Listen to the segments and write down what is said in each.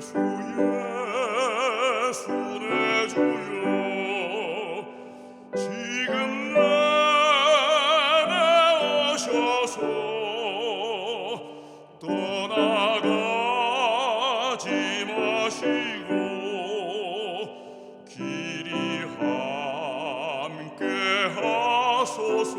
예수여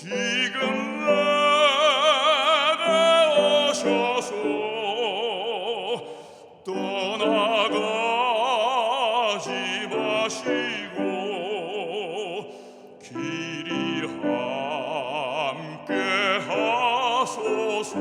지금 내게 오셔서 떠나가지 마시고 길이 함께 하소서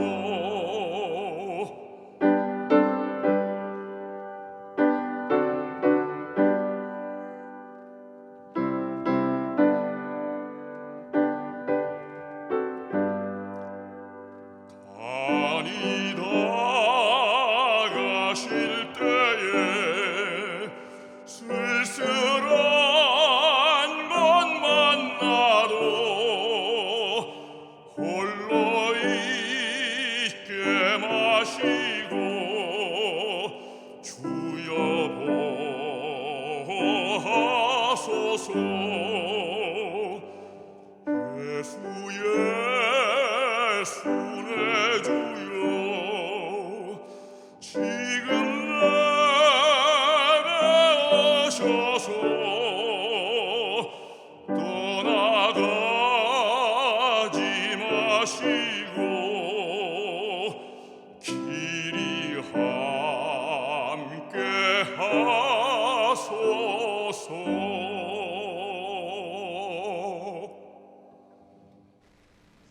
보하소서. 예수 예수 내 주여. 지금 내게 오셔서 떠나가지 마시고